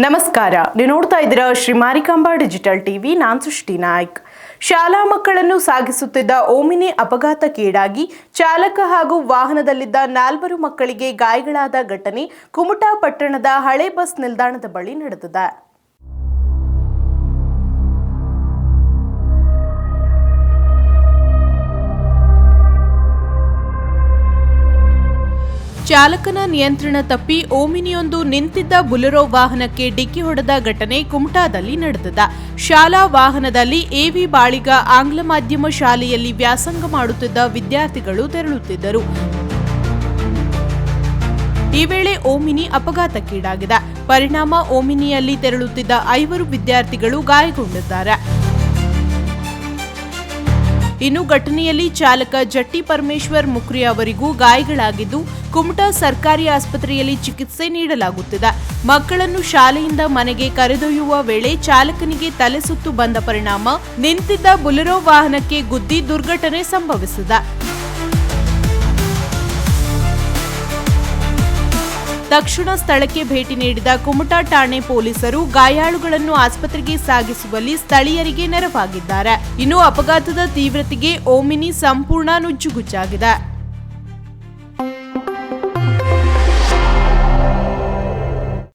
ನಮಸ್ಕಾರ. ನೀವು ನೋಡ್ತಾ ಇದ್ದೀರಾ ಶ್ರೀ ಮಾರಿಕಾಂಬಾ ಡಿಜಿಟಲ್ ಟಿವಿ. ನಾನು ಸೃಷ್ಟಿ ನಾಯ್ಕ್. ಶಾಲಾ ಮಕ್ಕಳನ್ನು ಸಾಗಿಸುತ್ತಿದ್ದ ಓಮಿನಿ ಅಪಘಾತಕ್ಕೀಡಾಗಿ ಚಾಲಕ ಹಾಗೂ ವಾಹನದಲ್ಲಿದ್ದ ನಾಲ್ವರು ಮಕ್ಕಳಿಗೆ ಗಾಯಗಳಾದ ಘಟನೆ ಕುಮಟಾ ಪಟ್ಟಣದ ಹಳೆ ಬಸ್ ನಿಲ್ದಾಣದ ಬಳಿ ನಡೆದಿದೆ. ಚಾಲಕನ ನಿಯಂತ್ರಣ ತಪ್ಪಿ ಓಮಿನಿಯೊಂದು ನಿಂತಿದ್ದ ಬುಲೆರೋ ವಾಹನಕ್ಕೆ ಡಿಕ್ಕಿ ಹೊಡೆದ ಘಟನೆ ಕುಮಟಾದಲ್ಲಿ ನಡೆದದ ಶಾಲಾ ವಾಹನದಲ್ಲಿ ಎವಿ ಬಾಳಿಗ ಆಂಗ್ಲ ಮಾಧ್ಯಮ ಶಾಲೆಯಲ್ಲಿ ವ್ಯಾಸಂಗ ಮಾಡುತ್ತಿದ್ದ ವಿದ್ಯಾರ್ಥಿಗಳು ತೆರಳುತ್ತಿದ್ದರು. ಈ ವೇಳೆ ಓಮಿನಿ ಅಪಘಾತಕ್ಕೀಡಾಗಿದೆ. ಪರಿಣಾಮ ಓಮಿನಿಯಲ್ಲಿ ತೆರಳುತ್ತಿದ್ದ ಐವರು ವಿದ್ಯಾರ್ಥಿಗಳು ಗಾಯಗೊಂಡಿದ್ದಾರೆ. ಇನ್ನು ಘಟನೆಯಲ್ಲಿ ಚಾಲಕ ಜಟ್ಟಿ ಪರಮೇಶ್ವರ್ ಮುಕ್ರಿ ಅವರಿಗೂ ಗಾಯಗಳಾಗಿದ್ದು, ಕುಮಟಾ ಸರ್ಕಾರಿ ಆಸ್ಪತ್ರೆಯಲ್ಲಿ ಚಿಕಿತ್ಸೆ ನೀಡಲಾಗುತ್ತಿದೆ. ಮಕ್ಕಳನ್ನು ಶಾಲೆಯಿಂದ ಮನೆಗೆ ಕರೆದೊಯ್ಯುವ ವೇಳೆ ಚಾಲಕನಿಗೆ ತಲೆ ಸುತ್ತು ಬಂದ ಪರಿಣಾಮ, ನಿಂತಿದ್ದ ಬುಲೆರೋ ವಾಹನಕ್ಕೆ ಗುದ್ದಿ ದುರ್ಘಟನೆ ಸಂಭವಿಸಿದೆ. ತಕ್ಷಣ ಸ್ಥಳಕ್ಕೆ ಭೇಟಿ ನೀಡಿದ ಕುಮಟಾ ಠಾಣೆ ಪೊಲೀಸರು ಗಾಯಾಳುಗಳನ್ನು ಆಸ್ಪತ್ರೆಗೆ ಸಾಗಿಸುವಲ್ಲಿ ಸ್ಥಳೀಯರಿಗೆ ನೆರವಾಗಿದ್ದಾರೆ. ಇನ್ನು ಅಪಘಾತದ ತೀವ್ರತೆಗೆ ಓಮಿನಿ ಸಂಪೂರ್ಣ ನುಜ್ಜುಗುಜ್ಜಾಗಿದೆ